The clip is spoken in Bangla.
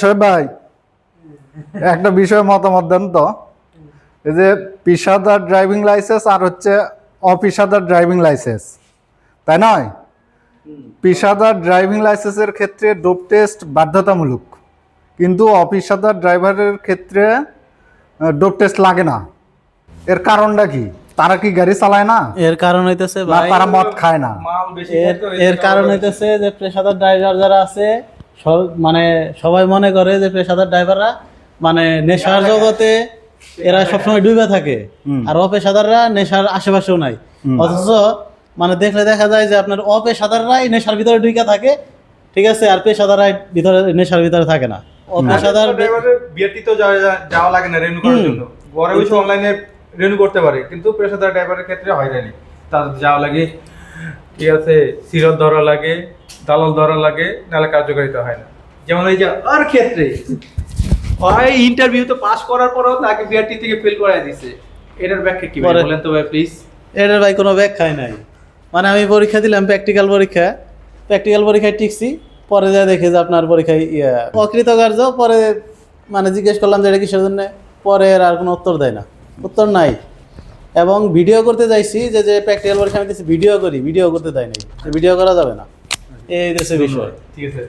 সোহেব ভাই একটা বিষয়ে মতামত দেন তো। এই যে পেশাদার ড্রাইভিং লাইসেন্স আর হচ্ছে অপেশাদার ড্রাইভিং লাইসেন্স তাই নয়? পেশাদার ড্রাইভিং লাইসেন্সের ক্ষেত্রে ডোপ টেস্ট বাধ্যতামূলক কিন্তু অপেশাদার ড্রাইভারের ক্ষেত্রে ডোপ টেস্ট লাগে না। এর কারণটা কি? তারা কি গাড়ি চালায় না? এর কারণ হইতেছে তারা মদ খায় না? এর এর কারণ হইতেছে যে পেশাদার ড্রাইভার যারা আছে মানে সবাই মনে করে যে পেশাদার ড্রাইভাররা মানে নেশার জগতে এরা সবসময় ডুবে থাকে। আর অপেশাদাররা নেশার আশেপাশেও নাই। অথচ মানে দেখলে দেখা যায় যে আপনার অপেশাদাররাই নেশার ভিতরে ঢুকে থাকে ঠিক আছে? আর পেশাদাররাই ভিতরে নেশার ভিতরে থাকে না। অপেশাদার বিয়েটিতেও যাওয়া যাওয়া লাগে না রেনু করার জন্য। ঘরে বসে অনলাইনে রেনু করতে পারে কিন্তু পেশাদার ড্রাইভারের ক্ষেত্রে হয় জানি তাদের যাওয়া লাগে ঠিক আছে? সিরত ধরা লাগে দালাল ধরা লাগে নাহলে কার্যকারিতা হয় না। যেমন এই যে আর ক্ষেত্রে হয় ইন্টারভিউ তো পাস করার পরেও তাকে বিআরটি থেকে ফেল করায় দিছে। এটার ব্যাখ্যা কি বলেন তো ভাই প্লিজ এটার ভাই কোনো ব্যাখ্যাই নাই। মানে আমি পরীক্ষা দিলাম প্র্যাকটিক্যাল পরীক্ষা। প্র্যাকটিক্যাল পরীক্ষায় টিকছি পরে যা দেখে যে আপনার পরীক্ষায় ইয়ে অকৃতকার্য পরে মানে জিজ্ঞেস করলাম যে এটা কিসের জন্য? পরে আর কোনো উত্তর দেয় না। উত্তর নাই। এবং ভিডিও করতে যাইছি যে যে প্র্যাকটিক্যাল পরীক্ষা আমি দিচ্ছি ভিডিও করি ভিডিও করতে দেয় নাই। ভিডিও করা যাবে না। এই দেশে বিষয় ঠিক আছে